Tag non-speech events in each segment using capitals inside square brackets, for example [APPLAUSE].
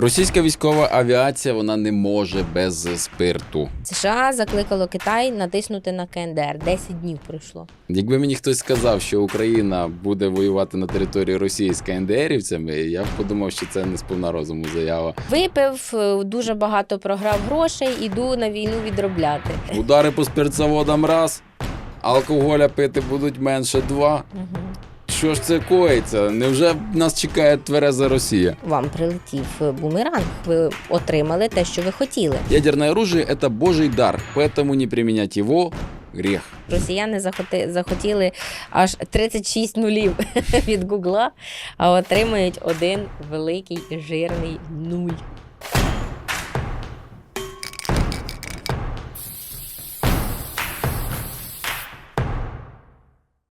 Російська військова авіація вона не може без спирту. США закликало Китай натиснути на КНДР. 10 днів пройшло. Якби мені хтось сказав, що Україна буде воювати на території Росії з КНДРівцями, я б подумав, що це не сповна розуму заява. Випив е, дуже багато програв грошей, іду на війну відробляти. Удари по спиртзаводам раз, алкоголя пити будуть менше два. Мгм. Що ж це коїться? Невже нас чекає твереза Росія? Вам прилетів е, бумеранг. Ви отримали те, що ви хотіли. Ядерное оружие – это божий дар, поэтому не применять его – грех. Росіяни захоти, захотіли аж 36 нулів [LAUGHS] від Гугла, а отримають один великий жирний нуль.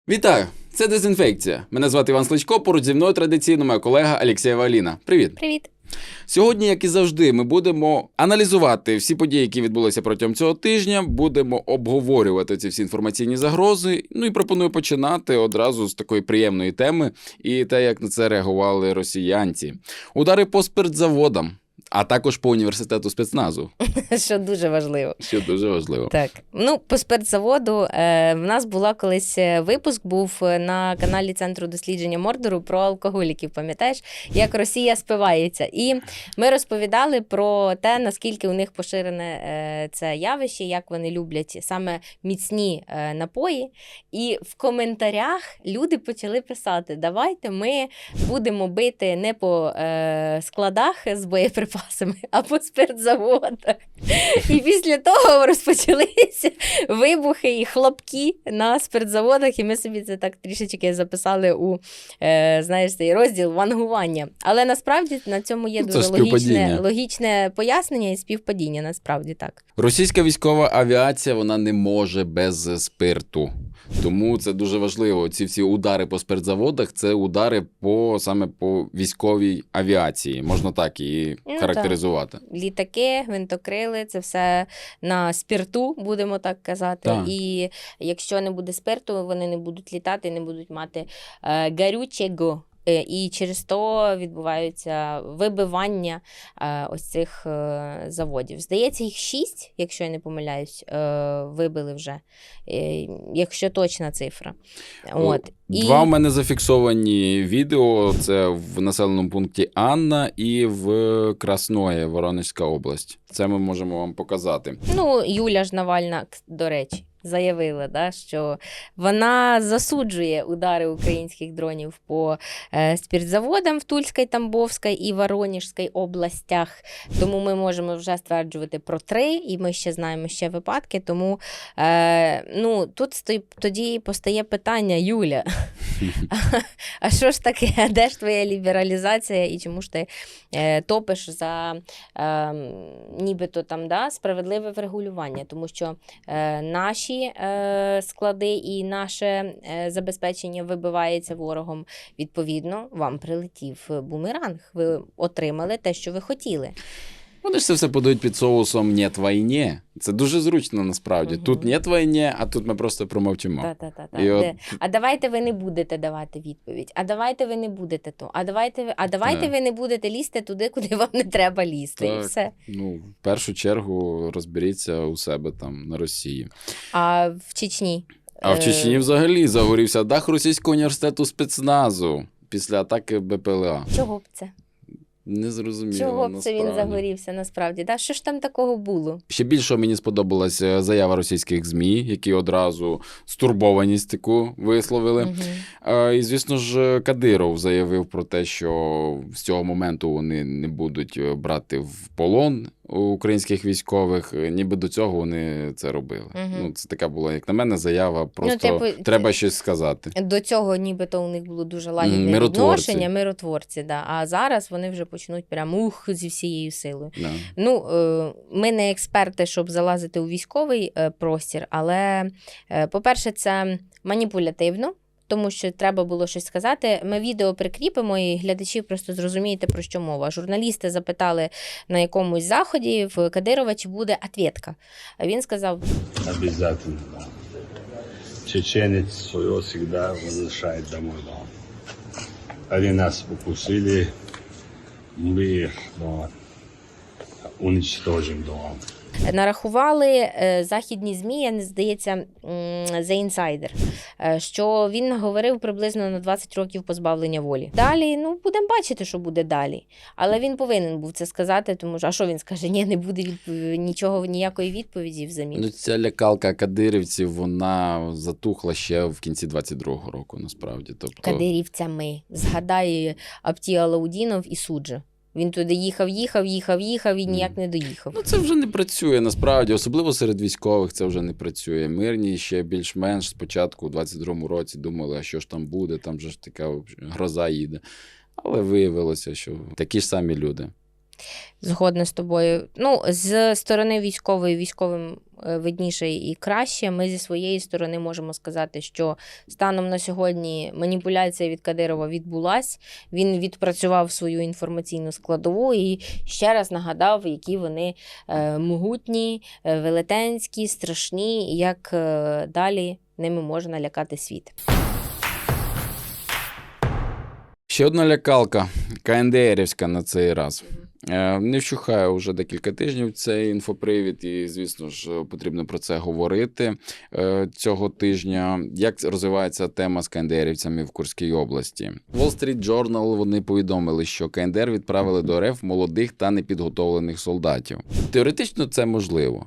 Вітаю! Це дезінфекція. Мене звати Іван Сличко. Поруч зі мною традиційно моя колега Алексєєва Аліна. Привіт! Привіт! Сьогодні, як і завжди, ми будемо аналізувати всі події, які відбулися протягом цього тижня. Будемо обговорювати ці всі інформаційні загрози. Ну і пропоную починати одразу з такої приємної теми і те, як на це реагували росіянці. Удари по спиртзаводам, а також по університету спецназу, [LAUGHS] Що дуже важливо. що дуже важливо. Так, ну по спиртзаводу е, в нас була колись е, випуск був е, на каналі Центру дослідження Мордору про алкоголіків. Пам'ятаєш, як Росія спивається? І ми розповідали про те, наскільки у них поширене е, це явище, як вони люблять саме міцні е, напої. І в коментарях люди почали писати: давайте ми будемо бити не по е, складах з боєприпасами, а по спиртзаводах. І після того розпочалися вибухи і хлопки на спиртзаводах, і ми собі це так трішечки записали у е, знаєш, цей розділ вангування. Але насправді на цьому є Ну, дуже логічне, логічне пояснення і співпадіння, насправді так. Російська військова авіація вона не може без спирту. Тому це дуже важливо. Ці всі удари по спиртзаводах це удари по саме по військовій авіації. Можна так її Ну, характеризувати. Літаки, гвинтокрили, це все на спирту, будемо так казати. Так. І якщо не буде спирту, вони не будуть літати, не будуть мати е, гарючого. Е, І через то відбуваються вибивання е, ось цих е, заводів. Здається, їх шість, якщо я не помиляюсь, вибили вже, якщо точна цифра. От. Два в мене зафіксовані відео: це в населеному пункті Анна і в Красное, Воронежська область. Це ми можемо вам показати. Ну, Юля ж Навальна, до речі, заявила, да, що вона засуджує удари українських дронів по е, спіртзаводам в Тульській, Тамбовській і Воронежській областях. Тому ми можемо вже стверджувати про три, і ми ще знаємо ще випадки. Тому е, ну, тут тоді постає питання, Юля. [LAUGHS] А що ж таке? Де ж твоя лібералізація і чому ж ти е, топиш за е, нібито там да, справедливе врегулювання? Тому що е, наші е, склади і наше е, забезпечення вибивається ворогом. Відповідно, вам прилетів бумеранг. Ви отримали те, що ви хотіли. Вони ж це все подають під соусом «нет війні». Це дуже зручно насправді. Мгм. Тут «нет війні», а тут ми просто промовчимо. І от- А давайте ви не будете давати відповідь. А давайте ви не будете то. А давайте ви, а давайте Так. ви не будете лізти туди, куди вам не треба лізти. І все. Ну, в першу чергу розберіться у себе там на Росії. А в Чечні. А в Е, Чечні взагалі загорівся дах російського університету спецназу після атаки БПЛА. Чого б це? Не зрозуміло. Чого б це він загорівся насправді? Да? Що ж там такого було? Ще більше мені сподобалася заява російських ЗМІ, які одразу стурбованість таку висловили. Угу. Е, І, звісно ж, Кадиров заявив про те, що з цього моменту вони не будуть е, брати в полон українських військових. Е, Ніби до цього вони це робили. Мгм. Ну, це така була, як на мене, заява. Просто типу, треба щось сказати. До цього нібито у них було дуже лагідне миротворці. відношення, миротворці. Да. А зараз вони вже почнуть прямо ух зі всією силою. Да. Ну, е, ми не експерти, щоб залазити у військовий е, простір, але, по-перше, це маніпулятивно. Тому що треба було щось сказати. Ми відео прикріпимо, і глядачі просто зрозумієте, про що мова. Журналісти запитали на якомусь заході в Кадирова, чи буде ответка. А він сказав: Обязательно, да. Чеченец своего всегда возвращает домой, да. Они нас покусили, мы да, уничтожим Дон. Нарахували е, західні змі, я не здається, The Insider, е, що він говорив приблизно на 20 років позбавлення волі. Далі, ну будемо бачити, що буде далі. Але він повинен був це сказати, тому що а що він скаже? Ні, не буде відпов- нічого, ніякої відповіді взамін. Ну, ця лякалка кадирівців, вона затухла ще в кінці 22-го року, насправді. Тобто, Кадирівцями. Згадає Апті Алаудінов і суджа. Він туди їхав, їхав, їхав, їхав і ніяк не доїхав. Ну, це вже не працює насправді, особливо серед військових це вже не працює. Мирні ще більш-менш спочатку, у 22-му році, думали, а що ж там буде, там же ж така гроза їде. Але виявилося, що такі ж самі люди. Згодна з тобою. Ну, з сторони військової, військовим е, видніше і краще. Ми зі своєї сторони можемо сказати, що станом на сьогодні маніпуляція від Кадирова відбулась. Він відпрацював свою інформаційну складову і ще раз нагадав, які вони е, могутні, е, велетенські, страшні, і як далі ними можна лякати світ. Ще одна лякалка КНДРівська на цей раз. Е, Не вщухає вже декілька тижнів цей інфопривід, і, звісно ж, потрібно про це говорити е, цього тижня. Як розвивається тема з КНДРівцями в Курській області? Wall Street Journal вони повідомили, що КНДР відправили до РФ молодих та непідготовлених солдатів. Теоретично це можливо.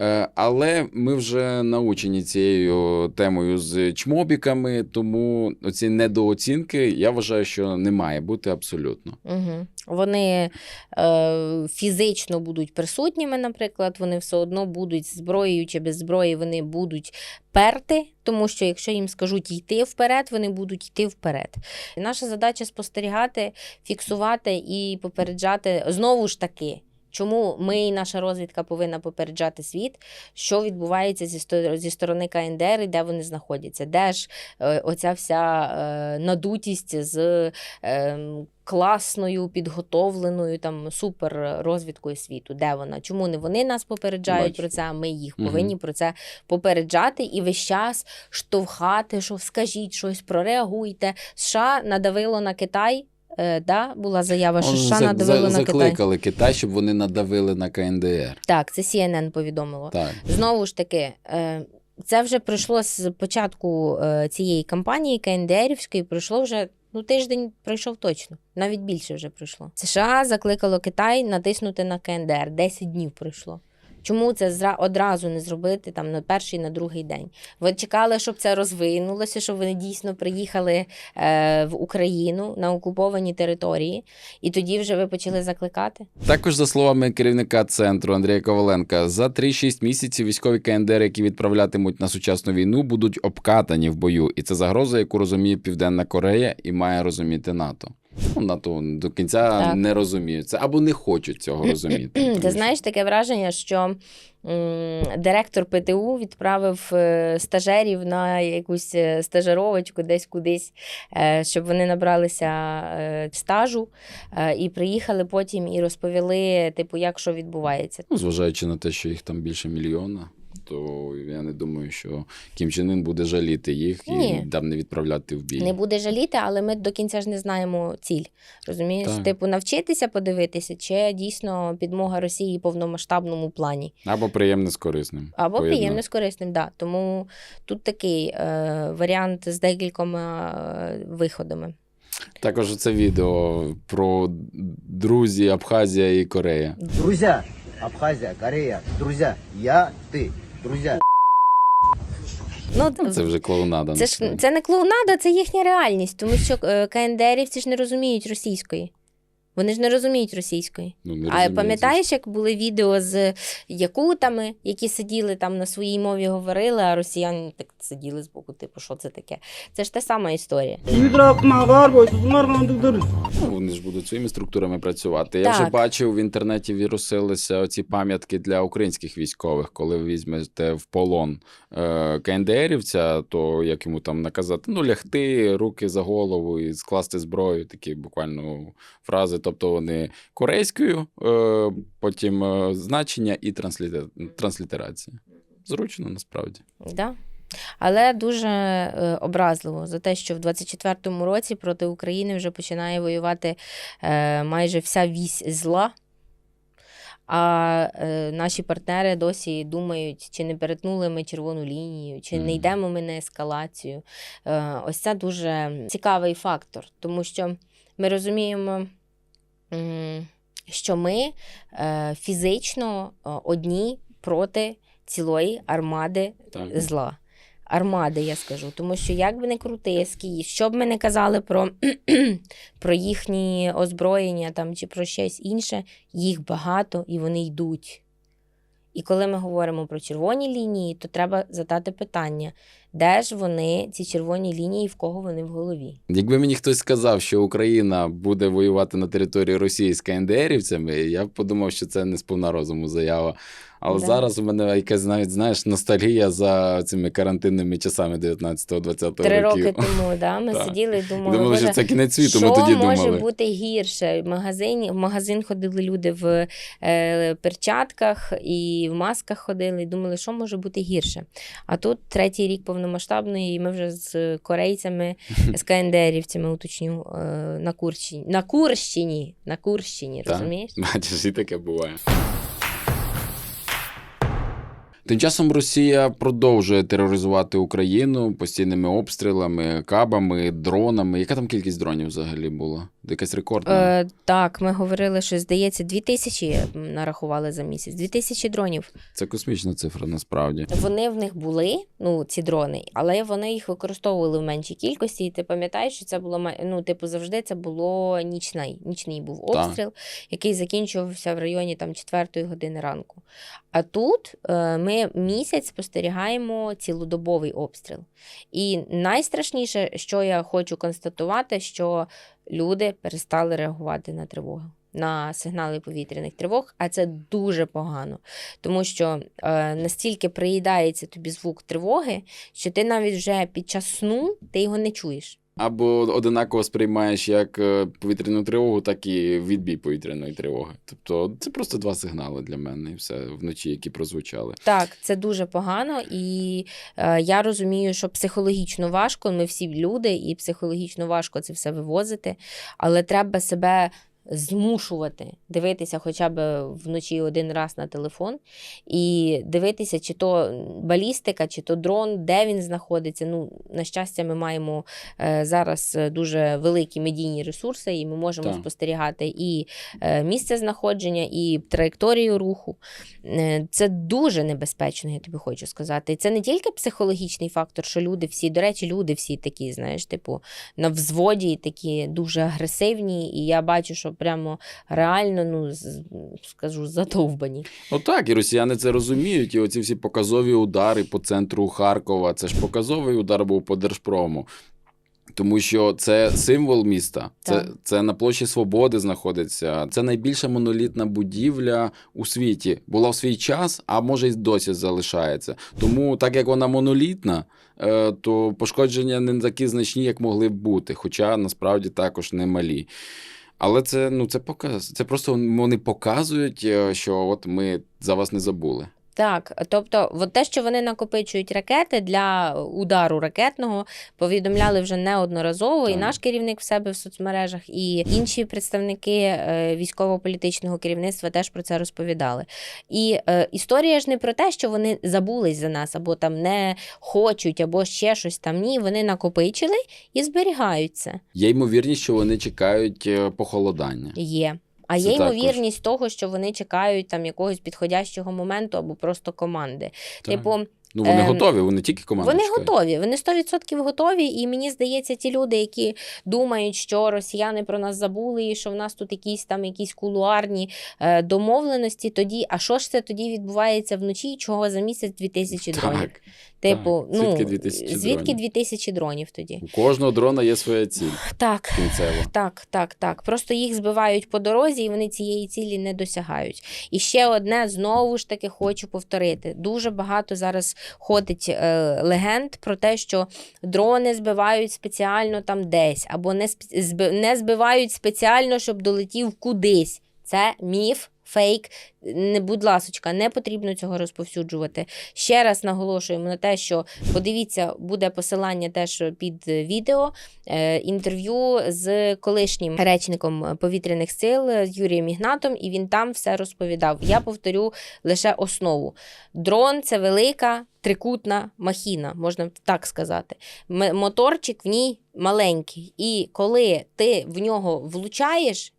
Е, Але ми вже научені цією темою з чмобіками, тому оці недооцінки я вважаю, що не має бути абсолютно. Угу. Вони е, фізично будуть присутніми, наприклад, вони все одно будуть зброєю чи без зброї, вони будуть перти, тому що якщо їм скажуть йти вперед, вони будуть йти вперед. Наша задача спостерігати, фіксувати і попереджати знову ж таки. Чому ми і наша розвідка повинна попереджати світ, що відбувається зі, зі сторони КНДР і де вони знаходяться? Де ж е, оця вся е, надутість з е, класною, підготовленою там супер розвідкою світу? Де вона? Чому не вони нас попереджають Бачу. про це, а ми їх повинні про це попереджати і весь час штовхати, що скажіть щось, прореагуйте. США надавило на Китай. Е, да, була заява, що США за- надавило за- на Китай. закликали Китай, щоб вони надавили на КНДР. Так, це CNN повідомило. Так. Знову ж таки, е, це вже пройшло з початку е, цієї кампанії КНДРівської, пройшло вже. Ну, тиждень пройшов точно, навіть більше вже пройшло. США закликало Китай натиснути на КНДР. 10 днів пройшло. Чому це одразу не зробити там на перший, на другий день? Ви чекали, щоб це розвинулося, щоб вони дійсно приїхали е, в Україну на окуповані території, і тоді вже ви почали закликати? Також, за словами керівника центру Андрія Коваленка, за 3-6 місяців військові КНДР, які відправлятимуть на сучасну війну, будуть обкатані в бою. І це загроза, яку розуміє Південна Корея і має розуміти НАТО. Ну, НАТО до кінця Так. не розуміють це або не хочуть цього розуміти. [CLEARS THROAT] Ти що- знаєш таке враження, що м, директор ПТУ відправив е, стажерів на якусь е, стажировочку десь кудись, е, щоб вони набралися стажу і приїхали потім і розповіли, типу, як що відбувається. Ну, зважаючи на те, що їх там більше мільйона, то я не думаю, що Кім Чен Ін буде жаліти їх Ні. і там не відправляти в бій. Не буде жаліти, але ми до кінця ж не знаємо ціль. Розумієш? Так. Типу, навчитися подивитися, чи дійсно підмога Росії в повномасштабному плані. Або приємне з корисним. Або Поєднати. приємно з корисним, да. Тому тут такий е, варіант з декількома е, виходами. Також це відео про друзі Абхазія і Корея. Друзья, Абхазия, Корея, друзья, я, ты, друзья. Ну, Це вже клоунада. це ж це не клоунада, це їхня реальність, тому що е, КНДРівці ж не розуміють російської. Вони ж не розуміють російської. Ну, не А розумію, пам'ятаєш, як були відео з якутами, які сиділи там на своїй мові говорили, а росіяни так сиділи збоку, типу, що це таке? Це ж та сама історія. Вони ж будуть своїми структурами працювати. Я вже бачив в інтернеті вірусилися оці пам'ятки для українських військових, коли ви візьмете в полон е, КНДРівця, то як йому там наказати, ну лягти, руки за голову і скласти зброю, такі буквально фрази. Тобто вони корейською, е, потім е, значення і транслітер... транслітерація. Зручно насправді. Да? Але дуже е, образливо за те, що в 24-му році проти України вже починає воювати е, майже вся вісь зла. А е, наші партнери досі думають, чи не перетнули ми червону лінію, чи Мгм. не йдемо ми на ескалацію. Е, ось це дуже цікавий фактор, тому що ми розуміємо, що ми е, фізично е, одні проти цілої армади Так. зла. Армади, я скажу. Тому що як би не крути, Київ, що б ми не казали про, [CLEARS THROAT] про їхні озброєння там, чи про щось інше, їх багато і вони йдуть. І коли ми говоримо про червоні лінії, то треба задати питання, де ж вони, ці червоні лінії, в кого вони в голові? Якби мені хтось сказав, що Україна буде воювати на території Росії з КНДРівцями, я б подумав, що це не сповна розуму заява. Але Да. зараз у мене якась навіть знаєш ностальгія за цими карантинними часами 19-20 Три років. роки тому да, ми [LAUGHS] Так. сиділи і думали, Думали, що це кінець світу. що Ми тоді може бути гірше? В магазині в магазин ходили люди в е, перчатках і в масках ходили, і думали, що може бути гірше. А тут третій рік повномасштабної, і ми вже з корейцями, [LAUGHS] з КНДРівцями, уточню, е, на Курщині. На Курщині, на Курщині, Так. розумієш? Бачиш, і таке буває. Тим часом Росія продовжує тероризувати Україну постійними обстрілами, кабами, дронами. Яка там кількість дронів взагалі була? Якась рекордна? Е, так, ми говорили, що здається, дві тисячі м, нарахували за місяць. Дві тисячі дронів. Це космічна цифра, насправді. Вони в них були, ну, ці дрони, але вони їх використовували в меншій кількості. І ти пам'ятаєш, що це було ну, типу, завжди це було нічний. Нічний був Так. обстріл, який закінчувався в районі там 4 години ранку. А тут е, ми місяць спостерігаємо цілодобовий обстріл. І найстрашніше, що я хочу констатувати, що люди перестали реагувати на тривогу. На сигнали повітряних тривог, а це дуже погано, тому що е, настільки приїдається тобі звук тривоги, що ти навіть вже під час сну ти його не чуєш. Або одинаково сприймаєш як е, повітряну тривогу, так і відбій повітряної тривоги. Тобто це просто два сигнали для мене, і все вночі, які прозвучали. Так, це дуже погано, і е, я розумію, що психологічно важко. Ми всі люди, і психологічно важко це все вивозити, але треба себе. Змушувати дивитися хоча б вночі один раз на телефон і дивитися, чи то балістика, чи то дрон, де він знаходиться. Ну, на щастя, ми маємо е, зараз е, дуже великі медійні ресурси, і ми можемо Так. спостерігати і е, місце знаходження, і траєкторію руху. Е, Це дуже небезпечно, я тобі хочу сказати. І це не тільки психологічний фактор, що люди всі, до речі, люди всі такі, знаєш, типу, на взводі, такі дуже агресивні, і я бачу, що прямо реально, ну, скажу, задовбані. Ну так, і росіяни це розуміють, і оці всі показові удари по центру Харкова. Це ж показовий удар був по Держпрому. Тому що це символ міста, це, це на площі Свободи знаходиться. Це найбільша монолітна будівля у світі. Була в свій час, а може й досі залишається. Тому, так як вона монолітна, е, то пошкодження не такі значні, як могли б бути, хоча насправді також не малі. Але це ну це показ. Це просто вони показують, е, що от ми за вас не забули. Так, тобто, от те, що вони накопичують ракети для удару ракетного, повідомляли вже неодноразово. І наш керівник в себе в соцмережах, і інші представники е, військово-політичного керівництва теж про це розповідали. І е, історія ж не про те, що вони забулись за нас, або там не хочуть, або ще щось там. Ні, вони накопичили і зберігають це. Є ймовірність, що вони чекають е, похолодання. Є. А є також. ймовірність того, що вони чекають там якогось підходящого моменту або просто команди. Так. Типу, ну вони ем, готові, вони тільки команду Вони готові, вони 100% готові. І мені здається, ті люди, які думають, що росіяни про нас забули, і що в нас тут якісь там якісь кулуарні е, домовленості. Тоді, а що ж це тоді відбувається вночі? Чого за місяць 2000 дронів? Так. Типу, так. Звідки ну 2000 звідки дронів? 2000 дронів тоді? У кожного дрона є своя ціль Так. кінцева. Так, так, так. Просто їх збивають по дорозі, і вони цієї цілі не досягають. І ще одне знову ж таки хочу повторити: дуже багато зараз ходить е, легенд про те, що дрони збивають спеціально там десь, або не, спе- не збивають спеціально, щоб долетів кудись. Це міф, фейк. Не, будь ласочка, не потрібно цього розповсюджувати. Ще раз наголошуємо на те, що подивіться, буде посилання теж під відео е, інтерв'ю з колишнім речником повітряних сил е, Юрієм Ігнатом, і він там все розповідав. Я повторю лише основу. Дрон це велика трикутна махіна, можна так сказати. Моторчик в ній маленький. І коли ти в нього влучаєш.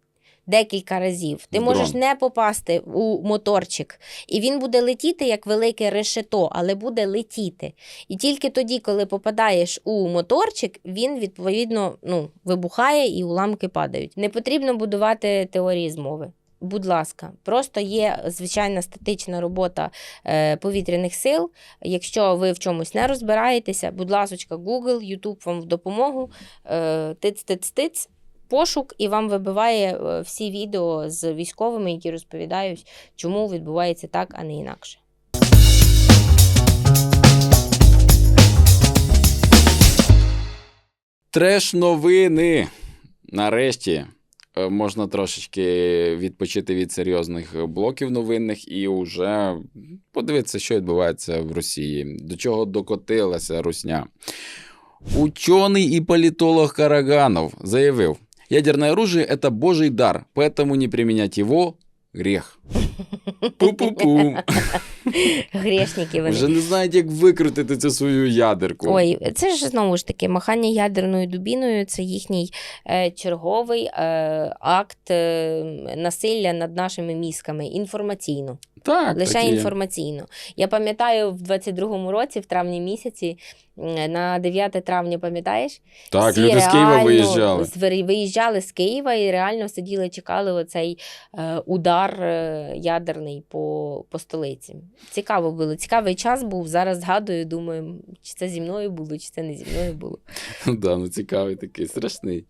Декілька разів ти В можеш не попасти у моторчик, і він буде летіти як велике решето, але буде летіти. І тільки тоді, коли попадаєш у моторчик, він відповідно ну, вибухає і уламки падають. Не потрібно будувати теорії змови. Будь ласка, просто є звичайна статична робота е, повітряних сил. Якщо ви в чомусь не розбираєтеся, будь ласочка, Google, YouTube вам в допомогу. Е, тиц-тиц-тиц, пошук, і вам вибиває е, всі відео з військовими, які розповідають, чому відбувається так, а не інакше. Треш новини. Нарешті е, можна трошечки відпочити від серйозних блоків новинних і вже подивитися, що відбувається в Росії, до чого докотилася русня. Ученый и политолог Караганов заявил, ядерное оружие – это божий дар, поэтому не применять его – грех. Пу-пу-пу. Грешники вони. Вже не знають, як викрутити цю свою ядерку. Ой, це ж знову ж таки махання ядерною дубіною це їхній е, черговий е, акт е, насилля над нашими мізками інформаційно. так, Лише так інформаційно. Я пам'ятаю, в 22-му році, в травні місяці, на 9 травня, пам'ятаєш? Так, Всі люди з Києва виїжджали. виїжджали з Києва і реально сиділи, чекали оцей е, удар е, ядерний по, по столиці. Цікаво було. Цікавий час був. Зараз згадую, думаю, чи це зі мною було, чи це не зі мною було. [LAUGHS] Да, ну цікавий такий, страшний.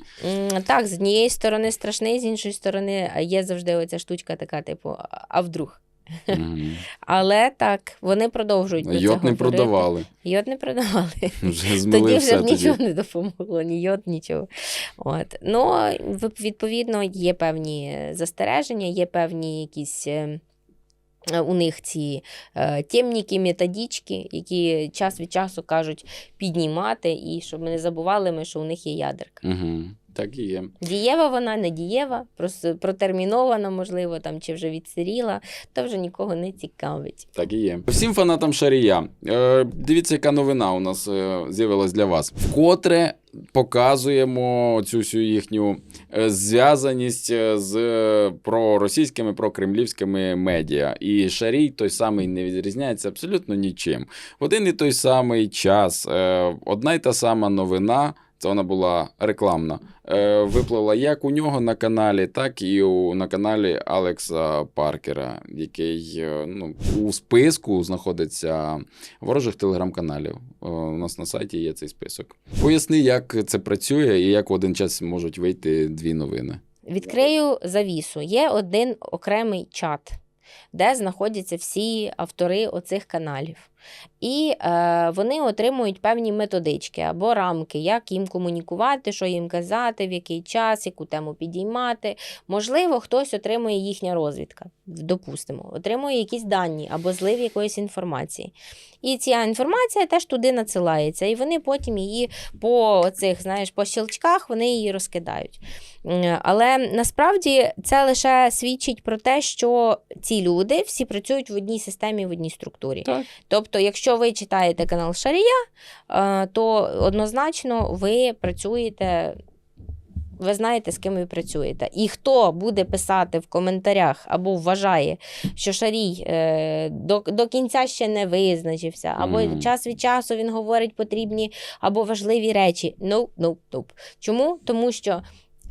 Так, з однієї сторони страшний, з іншої сторони є завжди оця штучка така, типу, а- а вдруг. [LAUGHS] Але так, вони продовжують. Йод до цього не говорити. продавали. Йод не продавали. Вже Тоді вже б нічого тоді. не допомогло, ні йод, нічого. От. Ну, відповідно, є певні застереження, є певні якісь. Е, У них ці е, темніки, методички, які час від часу кажуть піднімати, і щоб ми не забували, ми, що у них є ядерка. Угу. Так і є. Дієва вона, не дієва, прос- протермінована, можливо, там, чи вже відсиріла, то вже нікого не цікавить. Так і є. Всім фанатам Шарія. Е, дивіться, яка новина у нас е, з'явилась для вас. Вкотре показуємо цю всю їхню е, зв'язаність е, з проросійськими, прокремлівськими медіа. І Шарій той самий не відрізняється абсолютно нічим. В один і той самий час е, одна й та сама новина. Це вона була рекламна. Е, випливла як у нього на каналі, так і у, на каналі Алекса Паркера, який е, ну, у списку знаходиться ворожих телеграм-каналів. Е, у нас на сайті є цей список. Поясни, як це працює і як в один час можуть вийти дві новини. Відкрию завісу. Є один окремий чат, де знаходяться всі автори оцих каналів. І е, вони отримують певні методички або рамки, як їм комунікувати, що їм казати, в який час, яку тему підіймати. Можливо, хтось отримує їхня розвідка, допустимо, отримує якісь дані або злив якоїсь інформації. І ця інформація теж туди надсилається, і вони потім її по цих, знаєш, по щелчках вони її розкидають. Але насправді це лише свідчить про те, що ці люди всі працюють в одній системі, в одній структурі. Так. Тобто, якщо ви читаєте канал Шарія, е, то однозначно ви працюєте. Ви знаєте, з ким ви працюєте. І хто буде писати в коментарях або вважає, що Шарій е, до, до кінця ще не визначився, або Мгм. час від часу він говорить потрібні або важливі речі. Ну, ну, ну. Чому? Тому що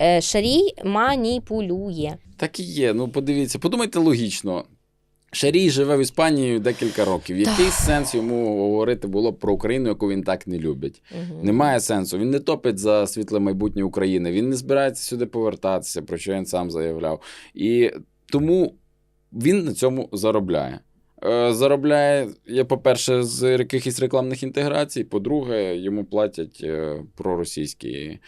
е, Шарій маніпулює. Так і є. Ну подивіться, подумайте логічно. Шарій живе в Іспанії декілька років. Який сенс йому говорити було про Україну, яку він так не любить? Мгм. Немає сенсу. Він не топить за світле майбутнє України. Він не збирається сюди повертатися, про що він сам заявляв. І тому він на цьому заробляє. Е, Заробляє, я, по-перше, з якихось рекламних інтеграцій. По-друге, йому платять е, проросійські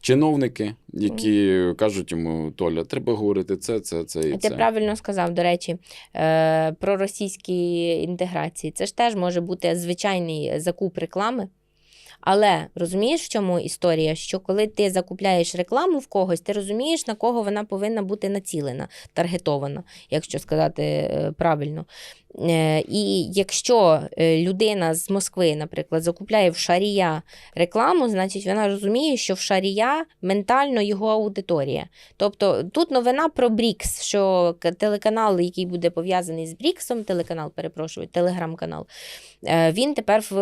чиновники, які кажуть йому: Толя, треба говорити це, це, це і Ти правильно сказав, до речі, е, про російські інтеграції. Це ж теж може бути звичайний закуп реклами. Але розумієш, в чому історія? Що коли ти закупляєш рекламу в когось, ти розумієш, на кого вона повинна бути націлена, таргетована, якщо сказати е, правильно. Е, І якщо е, людина з Москви, наприклад, закупляє в Шарія рекламу, значить вона розуміє, що в Шарія ментально його аудиторія. Тобто тут новина про Брікс, що телеканал, який буде пов'язаний з Бріксом, телеканал, перепрошую, телеграм-канал, е, він тепер в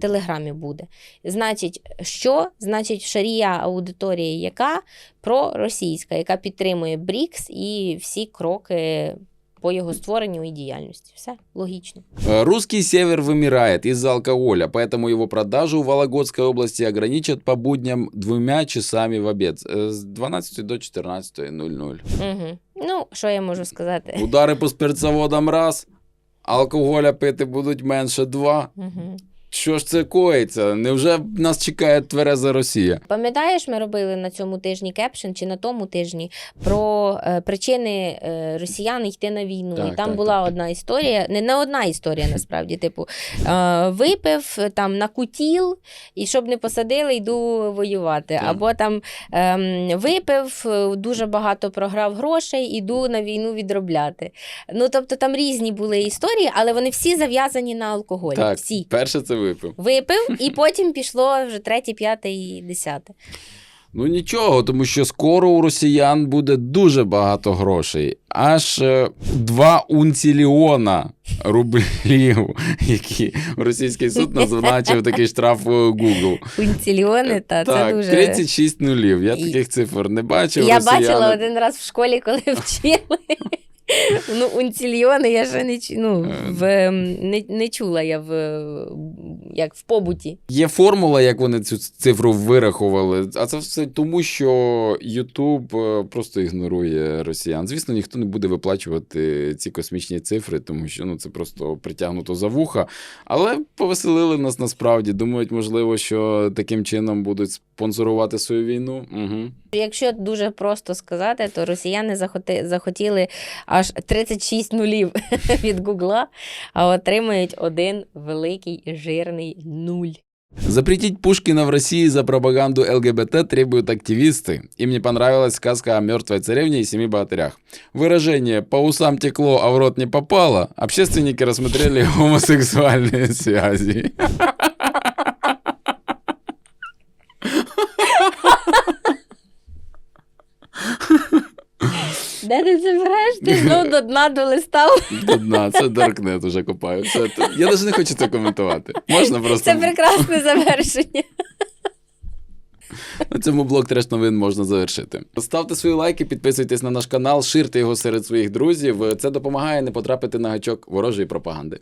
Телеграмі буде. Значить, що? Значить, Шарія аудиторія, яка проросійська, яка підтримує Брікс і всі кроки по його створенню і діяльності. Все логічно. Э, Русский север вымирает из-за алкоголя, поэтому его продажу в Вологодской области ограничат по будням двумя часами в обед э, с 12 до 14.00. Угу. Ну, що я можу сказати? Удари по спиртзаводам раз, алкоголя пити будуть менше два. Угу. Що ж це коїться? Невже нас чекає твереза Росія? Пам'ятаєш, ми робили на цьому тижні кепшн чи на тому тижні про е, причини е, росіян йти на війну. Так, і там так, була так. одна історія, не, не одна історія насправді. Типу, е, випив там накутіл, і щоб не посадили, йду воювати. Так. Або там ем, випив, е, дуже багато програв грошей, іду на війну відробляти. Ну тобто там різні були історії, але вони всі зав'язані на алкоголі. Так, Всі. перше це випив. Випив, і [LAUGHS] потім пішло вже третє, п'яте і десяте. Ну нічого, тому що скоро у росіян буде дуже багато грошей. Аж е, 2 унціліона рублів, які російський суд назначив такий штраф е, Google. Кунцільйони, та це так, дуже. 36 нулів. Я таких цифр не бачив. Я Росіяни... бачила один раз в школі, коли [LAUGHS] вчили. Ну, унцільйони я ще не, ну, Е. в, не, не чула я в, як в побуті. Є формула, як вони цю цифру вирахували, а це все тому, що YouTube е, просто ігнорує росіян. Звісно, ніхто не буде виплачувати ці космічні цифри, тому що ну, це просто притягнуто за вуха. Але повеселили нас насправді. Думають, можливо, що таким чином будуть спонсорувати свою війну. Угу. Якщо дуже просто сказати, то росіяни захоти, захотіли аж 36 нулів [LAUGHS] від Гугла, а отримають один великий жирний нуль. Запретить Пушкина в России за пропаганду ЛГБТ требуют активисты. Им не понравилась сказка о мертвой царевне и семи богатырях. Выражение «по усам текло, а в рот не попало» общественники рассмотрели [LAUGHS] гомосексуальные связи. Де ти Ти [LAUGHS] знов до дна долистав. До дна, це Даркнет уже копаю. Це, я навіть не хочу це коментувати. Можна просто Це прекрасне завершення. на цьому блок треш новин можна завершити. Ставте свої лайки, підписуйтесь на наш канал, ширте його серед своїх друзів. Це допомагає не потрапити на гачок ворожої пропаганди.